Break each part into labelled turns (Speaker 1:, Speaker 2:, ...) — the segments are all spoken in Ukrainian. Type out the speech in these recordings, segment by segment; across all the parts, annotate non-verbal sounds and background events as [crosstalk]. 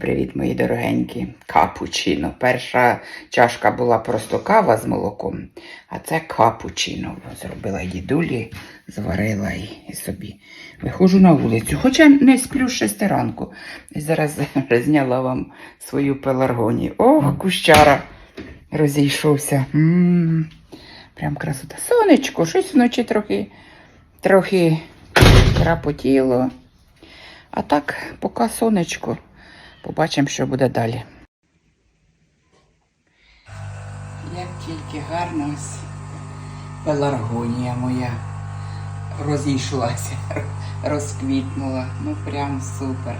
Speaker 1: Привіт, мої дорогенькі. Капучино. Перша чашка була просто кава з молоком, а це капучино. Зробила дідулі, зварила і, собі. Виходжу на вулицю, хоча не сплю шести ранку. І зараз [laughs] зняла вам свою пеларгонію. Ох, кущара розійшовся. м Прям красота. Сонечко, щось вночі трохи, трохи крапотіло. А так, поки сонечко. Побачимо, що буде далі. Як тільки гарно ось пеларгонія моя розійшлася, розквітнула. Ну прям супер.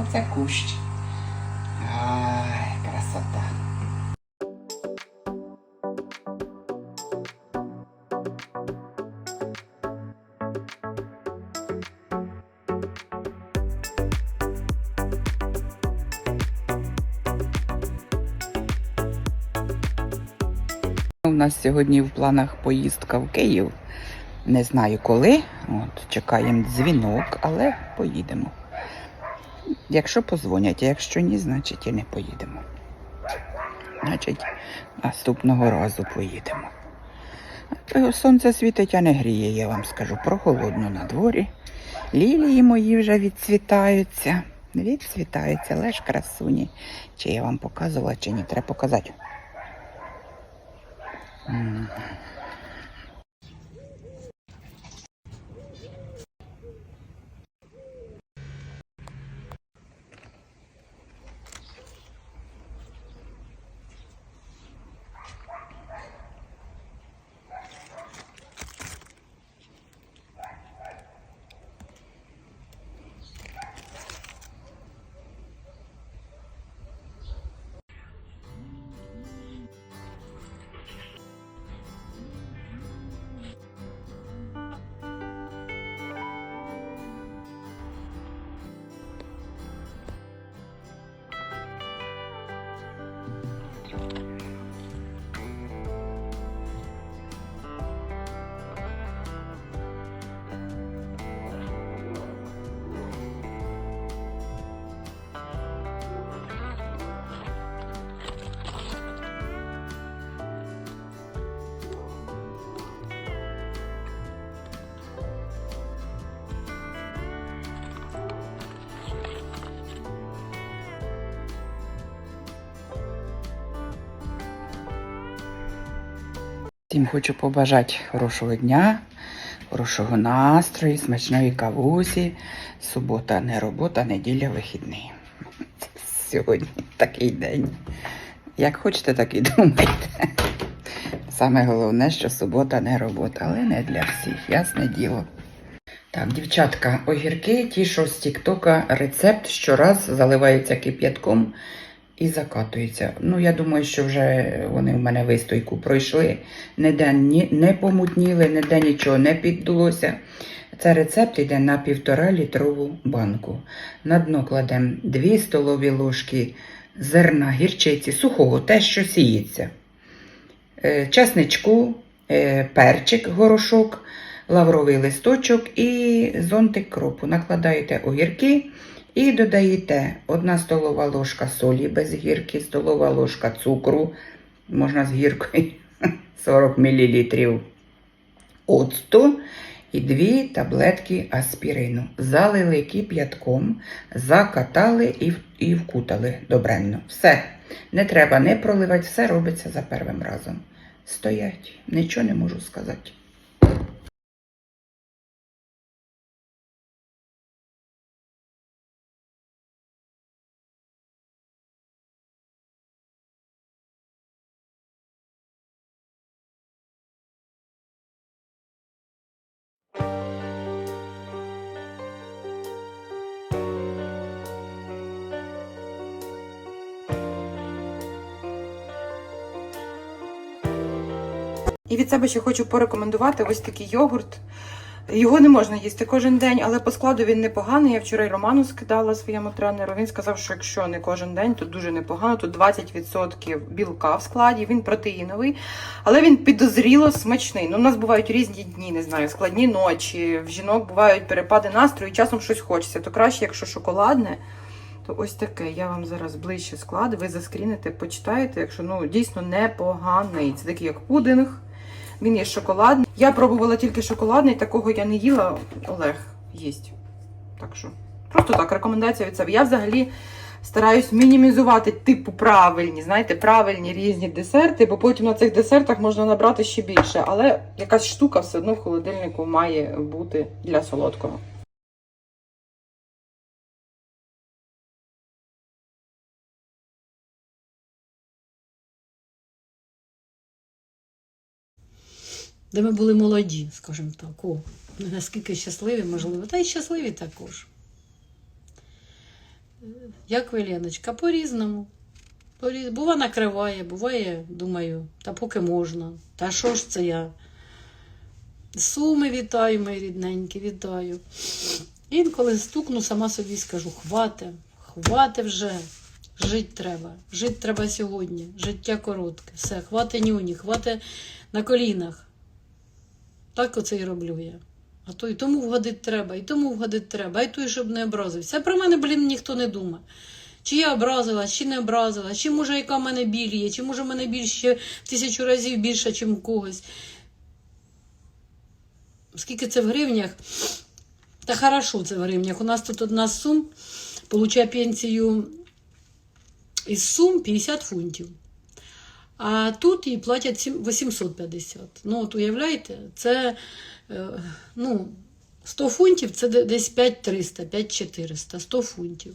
Speaker 1: Оце кущ. Ай, У нас сьогодні в планах поїздка в Київ. Не знаю коли. От, чекаємо дзвінок, але поїдемо. Якщо позвонять, а якщо ні, значить і не поїдемо. Значить, наступного разу поїдемо. Сонце світить, а не гріє, я вам скажу. Прохолодно на дворі. Лілії мої вже відцвітаються. Відцвітаються, ж красуні. Чи я вам показувала, чи ні, треба показати. 嗯。Thank you. Всім хочу побажати хорошого дня, хорошого настрою, смачної кавусі. Субота не робота, неділя вихідний. Сьогодні такий день. Як хочете, так і думайте. Саме головне, що субота не робота, але не для всіх, ясне діло. Так, дівчатка, огірки, ті, що з Тіктока, рецепт щораз заливаються кип'ятком і закатуються. Ну, я думаю, що вже вони в мене вистойку пройшли. Ніде ні, не помутніли, ніде нічого не піддулося. Це рецепт йде на півтора літрову банку. На дно кладемо 2 столові ложки зерна гірчиці, сухого, те, що сіється. Е, часничку, е, перчик, горошок, лавровий листочок і зонтик кропу. Накладаєте огірки і додаєте 1 столова ложка солі без гірки, столова ложка цукру, можна з гіркою [laughs] 40 мл оцту і 2 таблетки аспірину. Залили кип'ятком, закатали і, і вкутали добренно. Все. Не треба не проливати, все робиться за первим разом. Стоять, нічого не можу сказати.
Speaker 2: І від себе ще хочу порекомендувати ось такий йогурт. Його не можна їсти кожен день, але по складу він непоганий. Я вчора й Роману скидала своєму тренеру. Він сказав, що якщо не кожен день, то дуже непогано. Тут 20% білка в складі, він протеїновий, але він підозріло смачний. Ну, у нас бувають різні дні, не знаю, складні ночі. В жінок бувають перепади настрою, і часом щось хочеться. То краще, якщо шоколадне, то ось таке. Я вам зараз ближче складу, ви заскріните, почитаєте, якщо ну дійсно непоганий. Це такий як пудинг. Він є шоколадний. Я пробувала тільки шоколадний, такого я не їла. Олег їсть. Так що, просто так, рекомендація від себе. Я взагалі стараюсь мінімізувати типу правильні, знаєте, правильні різні десерти, бо потім на цих десертах можна набрати ще більше. Але якась штука все одно в холодильнику має бути для солодкого.
Speaker 3: Де ми були молоді, скажімо так. О, наскільки щасливі, можливо, та й щасливі також. Як ви, Леночка, по-різному. Поріз- Бува накриває, буває, думаю, та поки можна. Та що ж це я? Суми вітаю, мої рідненькі, вітаю. Інколи стукну, сама собі скажу: хвате, хвате вже. Жить треба. Жити треба сьогодні. Життя коротке. Все, хвате нюні, хвате на колінах. Так оце і роблю я. А то і тому вгодити треба, і тому вгодити треба, і той, щоб не образився. А про мене, блін, ніхто не думає. Чи я образилась, чи не образилась, чи може яка в мене біль є, чи може в мене біль ще тисячу разів більше, ніж у когось. Скільки це в гривнях? Та хорошо це в гривнях. У нас тут одна сум получає пенсію із сум 50 фунтів. А тут їй платять 850. Ну, от уявляєте, це е, ну, 100 фунтів це де- десь 5300, 5400, 100 фунтів.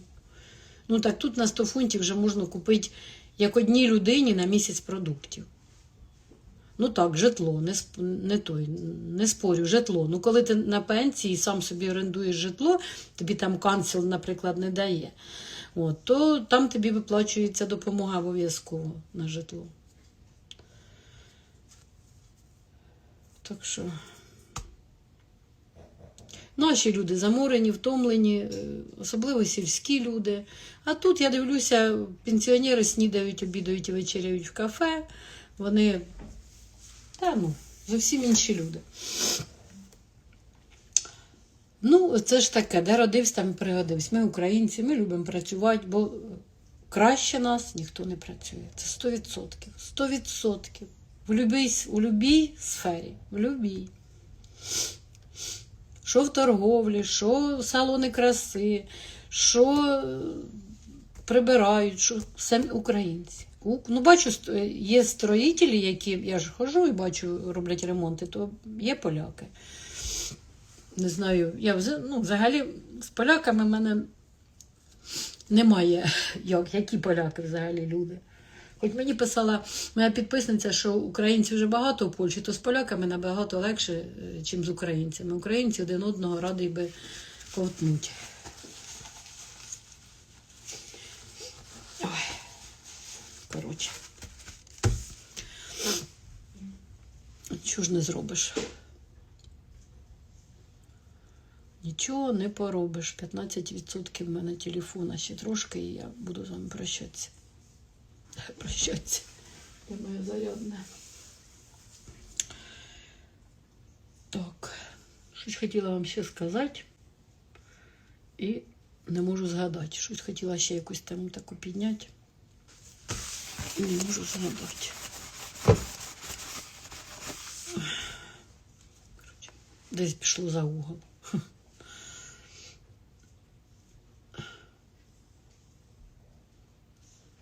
Speaker 3: Ну так тут на 100 фунтів вже можна купити як одній людині на місяць продуктів. Ну так, житло, не, не той, не спорю, житло. Ну, коли ти на пенсії сам собі орендуєш житло, тобі там канцел, наприклад, не дає, от, то там тобі виплачується допомога обов'язково на житло. Так що. Наші люди заморені, втомлені, е, особливо сільські люди. А тут я дивлюся, пенсіонери снідають, обідають і вечеряють в кафе. Вони та ну, зовсім інші люди. Ну, це ж таке, де родився, там і пригодився. Ми українці, ми любимо працювати, бо краще нас ніхто не працює. Це 100%. 100%. В любій, у любій сфері. В любій. Що в торговлі, що салони краси, що е, прибирають, що самі українці. Ну, бачу, е, є строїтелі, які я ж хожу і бачу, роблять ремонти, то є поляки. Не знаю, я ну, взагалі з поляками в мене немає, [laughs] як, які поляки взагалі люди. Хоч мені писала моя підписниця, що українців вже багато в Польщі, то з поляками набагато легше, ніж з українцями. Українці один одного радий би ковтнуть. Ой. Коротше. Чого ж не зробиш? Нічого не поробиш. 15% в мене телефона ще трошки, і я буду з вами прощатися. Прощатися. Я моя зарядна. Так, щось хотіла вам ще сказати. І не можу згадати. Щось хотіла ще якусь тему таку підняти. І не можу згадати. Коротше, Десь пішло за угол.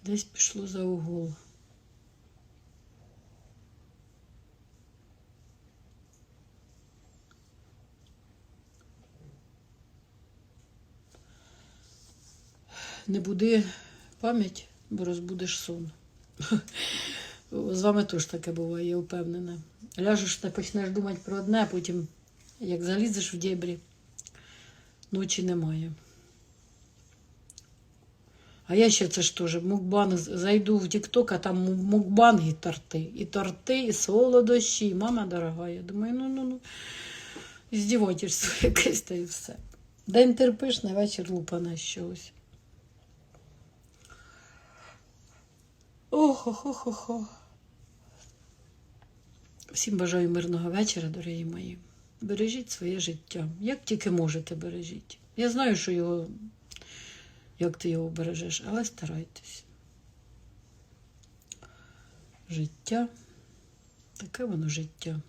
Speaker 3: Десь пішло за угол. Не буди пам'ять, бо розбудеш сон. З вами теж таке буває, я впевнена. Ляжеш та почнеш думати про одне, а потім, як залізеш в дєбрі, ночі немає. А я ще це ж теж мукбанг зайду в Тікток, а там му- мукбанги торти. І торти, і солодощі. і Мама дорога. Я думаю, ну ну ну. Здівательство [laughs] якесь та і все. День терпиш, на вечір лупа на щось. Охо-хо-хо-хо. Всім бажаю мирного вечора, дорогі мої. Бережіть своє життя. Як тільки можете, бережіть. Я знаю, що його як ти його бережеш, але старайтесь. Життя, таке воно життя.